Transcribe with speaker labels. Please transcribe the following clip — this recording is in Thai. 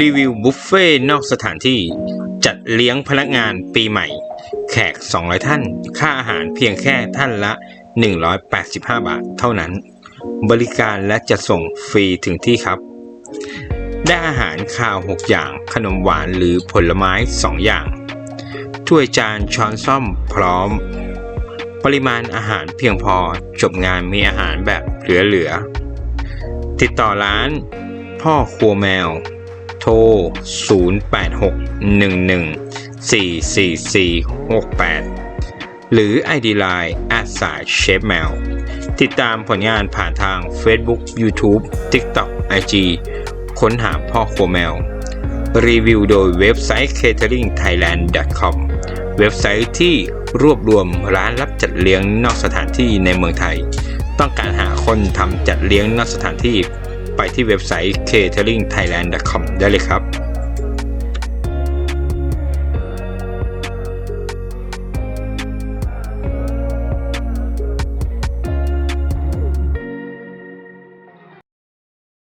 Speaker 1: รีวิวบุฟเฟ่นอกสถานที่จัดเลี้ยงพนักงานปีใหม่ แขก 200 ท่าน ค่าอาหารเพียงแค่ท่านละ 185 บาทเท่านั้น บริการและจะส่งฟรีถึงที่ครับ ได้อาหารข้าว 6 อย่างขนมหวานหรือผลไม้ 2 อย่าง ถ้วยจานช้อนซ่อมพร้อม ปริมาณอาหารเพียงพอจบงานมีอาหารแบบเหลือๆติดต่อร้าน พ่อครัวแมว ร 0861144468 หรือ ID Line อดสาเชฟแมวติดตามผลงานผ่านทาง Facebook YouTube TikTok IG ค้นหาพ่อโคแมว รีวิวโดยเว็บไซต์ cateringthailand.com เว็บไซต์ที่รวบรวมร้านรับจัดเลี้ยงนอกสถานที่ในเมืองไทย ต้องการหาคนทำจัดเลี้ยงนอกสถานที่ ไปที่เว็บไซต์ cateringthailand.com ได้เลยครับ